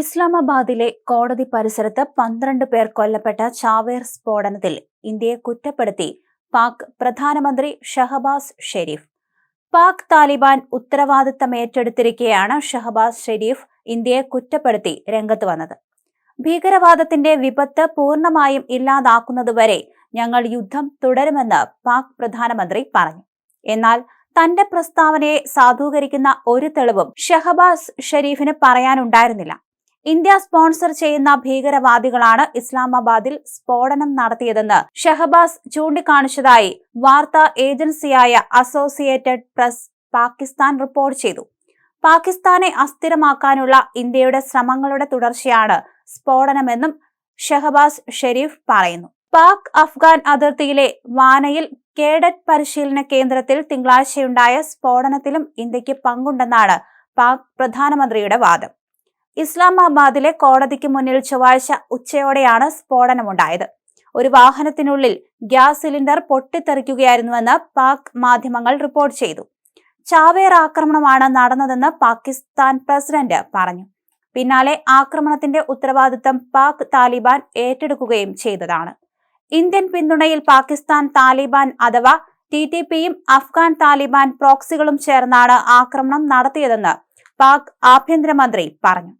ഇസ്ലാമാബാദിലെ കോടതി പരിസരത്ത് പന്ത്രണ്ട് പേർ കൊല്ലപ്പെട്ട ചാവേർ സ്ഫോടനത്തിൽ ഇന്ത്യയെ കുറ്റപ്പെടുത്തി പാക് പ്രധാനമന്ത്രി ഷഹബാസ് ഷെരീഫ്. പാക് താലിബാൻ ഉത്തരവാദിത്തം ഏറ്റെടുത്തിരിക്കെയാണ് ഷഹബാസ് ഷെരീഫ് ഇന്ത്യയെ കുറ്റപ്പെടുത്തി രംഗത്ത് വന്നത്. ഭീകരവാദത്തിന്റെ വിപത്ത് പൂർണമായും ഇല്ലാതാക്കുന്നതുവരെ ഞങ്ങൾ യുദ്ധം തുടരുമെന്ന് പാക് പ്രധാനമന്ത്രി പറഞ്ഞു. എന്നാൽ തന്റെ പ്രസ്താവനയെ സാധൂകരിക്കുന്ന ഒരു തെളിവും ഷഹബാസ് ഷെരീഫിന് പറയാനുണ്ടായിരുന്നില്ല. ഇന്ത്യ സ്പോൺസർ ചെയ്യുന്ന ഭീകരവാദികളാണ് ഇസ്ലാമാബാദിൽ സ്ഫോടനം നടത്തിയതെന്ന് ഷഹബാസ് ചൂണ്ടിക്കാണിച്ചതായി വാർത്താ ഏജൻസിയായ അസോസിയേറ്റഡ് പ്രസ് പാകിസ്ഥാൻ റിപ്പോർട്ട് ചെയ്തു. പാകിസ്ഥാനെ അസ്ഥിരമാക്കാനുള്ള ഇന്ത്യയുടെ ശ്രമങ്ങളുടെ തുടർച്ചയാണ് സ്ഫോടനമെന്നും ഷഹബാസ് ഷെരീഫ് പറയുന്നു. പാക് അഫ്ഗാൻ അതിർത്തിയിലെ വാനയിൽ കേഡറ്റ് പരിശീലന കേന്ദ്രത്തിൽ തിങ്കളാഴ്ചയുണ്ടായ സ്ഫോടനത്തിലും ഇന്ത്യയ്ക്ക് പങ്കുണ്ടെന്നാണ് പാക് പ്രധാനമന്ത്രിയുടെ വാദം. ഇസ്ലാമാബാദിലെ കോടതിക്ക് മുന്നിൽ ചൊവ്വാഴ്ച ഉച്ചയോടെയാണ് സ്ഫോടനമുണ്ടായത്. ഒരു വാഹനത്തിനുള്ളിൽ ഗ്യാസ് സിലിണ്ടർ പൊട്ടിത്തെറിക്കുകയായിരുന്നുവെന്ന് പാക് മാധ്യമങ്ങൾ റിപ്പോർട്ട് ചെയ്തു. ചാവേർ ആക്രമണമാണ് നടന്നതെന്ന് പാകിസ്ഥാൻ പ്രസിഡന്റ് പറഞ്ഞു. പിന്നാലെ ആക്രമണത്തിന്റെ ഉത്തരവാദിത്തം പാക് താലിബാൻ ഏറ്റെടുക്കുകയും ചെയ്തതാണ്. ഇന്ത്യൻ പിന്തുണയിൽ പാകിസ്ഥാൻ താലിബാൻ അഥവാ ടി ടി പിയും അഫ്ഗാൻ താലിബാൻ പ്രോക്സികളും ചേർന്നാണ് ആക്രമണം നടത്തിയതെന്ന് പാക് ആഭ്യന്തരമന്ത്രി പറഞ്ഞു.